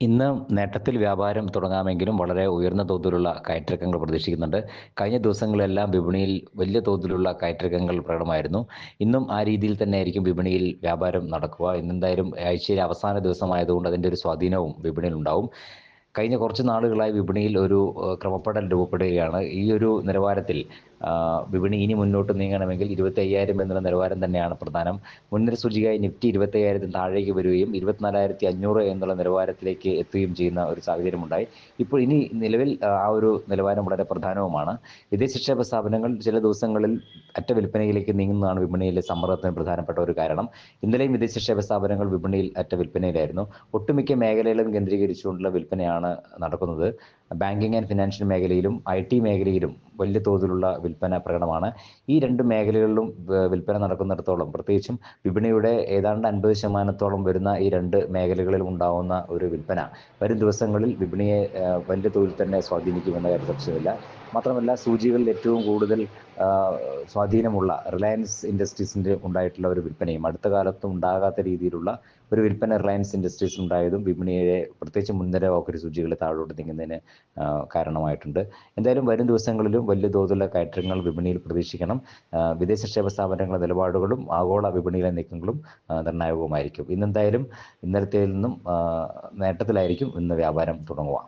ഇന്ന് നേട്ടത്തിൽ വ്യാപാരം തുടങ്ങാമെങ്കിലും വളരെ ഉയർന്ന തോതിലുള്ള കയറ്റിറക്കങ്ങൾ പ്രതീക്ഷിക്കുന്നുണ്ട്. കഴിഞ്ഞ ദിവസങ്ങളെല്ലാം വിപണിയിൽ വലിയ തോതിലുള്ള കയറ്റിറക്കങ്ങൾ പ്രകടമായിരുന്നു. ഇന്നും ആ രീതിയിൽ തന്നെ ആയിരിക്കും വിപണിയിൽ വ്യാപാരം നടക്കുക. ഇന്നെന്തായാലും ആഴ്ചയിലെ അവസാന ദിവസമായതുകൊണ്ട് അതിന്റെ ഒരു സ്വാധീനവും വിപണിയിൽ ഉണ്ടാവും. കഴിഞ്ഞ കുറച്ച് നാളുകളായി വിപണിയിൽ ഒരു ക്രമപ്പെടൽ രൂപപ്പെടുകയാണ്. ഈ ഒരു നിലവാരത്തിൽ വിപണി ഇനി മുന്നോട്ട് നീങ്ങണമെങ്കിൽ ഇരുപത്തി അയ്യായിരം എന്നുള്ള നിലവാരം തന്നെയാണ് പ്രധാനം. മുൻനിര സൂചികയായി നിഫ്റ്റി ഇരുപത്തി അയ്യായിരത്തിന് താഴേക്ക് വരികയും ഇരുപത്തിനാലായിരത്തി അഞ്ഞൂറ് എന്നുള്ള നിലവാരത്തിലേക്ക് എത്തുകയും ചെയ്യുന്ന ഒരു സാഹചര്യമുണ്ടായി. ഇപ്പോൾ ഇനി നിലവിൽ ആ, ആ ഒരു നിലവാരം വളരെ പ്രധാനവുമാണ്. വിദേശ നിക്ഷേപ സ്ഥാപനങ്ങൾ ചില ദിവസങ്ങളിൽ അറ്റ വിൽപ്പനയിലേക്ക് നീങ്ങുന്നതാണ് വിപണിയിലെ സമ്മർദ്ദത്തിന് പ്രധാനപ്പെട്ട ഒരു കാരണം. ഇന്നലെയും വിദേശ നിക്ഷേപ സ്ഥാപനങ്ങൾ വിപണിയിൽ അറ്റ വിൽപ്പനയിലായിരുന്നു. ഒട്ടുമിക്ക മേഖലകളും കേന്ദ്രീകരിച്ചുകൊണ്ടുള്ള വിൽപ്പനയാണ് നടക്കുന്നത്. ബാങ്കിങ് ആൻഡ് ഫിനാൻഷ്യൽ മേഖലയിലും ഐ ടി മേഖലയിലും വലിയ തോതിലുള്ള വിൽപ്പന പ്രകടമാണ് ഈ രണ്ട് മേഖലകളിലും വിൽപ്പന നടക്കുന്നിടത്തോളം പ്രത്യേകിച്ചും വിപണിയുടെ ഏതാണ്ട് അൻപത് ശതമാനത്തോളം വരുന്ന ഈ രണ്ട് മേഖലകളിൽ ഉണ്ടാവുന്ന ഒരു വിൽപ്പന. വരും ദിവസങ്ങളിൽ വിപണിയെ വലിയ തോതിൽ തന്നെ സ്വാധീനിക്കുമെന്ന കാര്യം സംശയമില്ല. മാത്രമല്ല സൂചികളിൽ ഏറ്റവും കൂടുതൽ സ്വാധീനമുള്ള റിലയൻസ് ഇൻഡസ്ട്രീസിന്റെ ഉണ്ടായിട്ടുള്ള ഒരു വിൽപ്പനയും അടുത്ത കാലത്തും ഉണ്ടാകാത്ത രീതിയിലുള്ള ഒരു വിൽപ്പന റിലയൻസ് ഇൻഡസ്ട്രീസ് ഉണ്ടായതും വിപണിയെ പ്രത്യേകിച്ച് മുൻനിര ഓഹരി സൂചികൾ താഴോട്ട് നീങ്ങുന്നതിന് കാരണമായിട്ടുണ്ട്. എന്തായാലും വരും ദിവസങ്ങളിലും വലിയ തോതിലുള്ള കയറ്റങ്ങൾ വിപണിയിൽ പ്രതീക്ഷിക്കണം. വിദേശ നിക്ഷേപ സ്ഥാപനങ്ങളുടെ നിലപാടുകളും ആഗോള വിപണിയിലെ നീക്കങ്ങളും നിർണായകവുമായിരിക്കും. ഇന്നെന്തായാലും ഇന്നലത്തേതിൽ നിന്നും നേട്ടത്തിലായിരിക്കും ഇന്ന് വ്യാപാരം തുടങ്ങുക.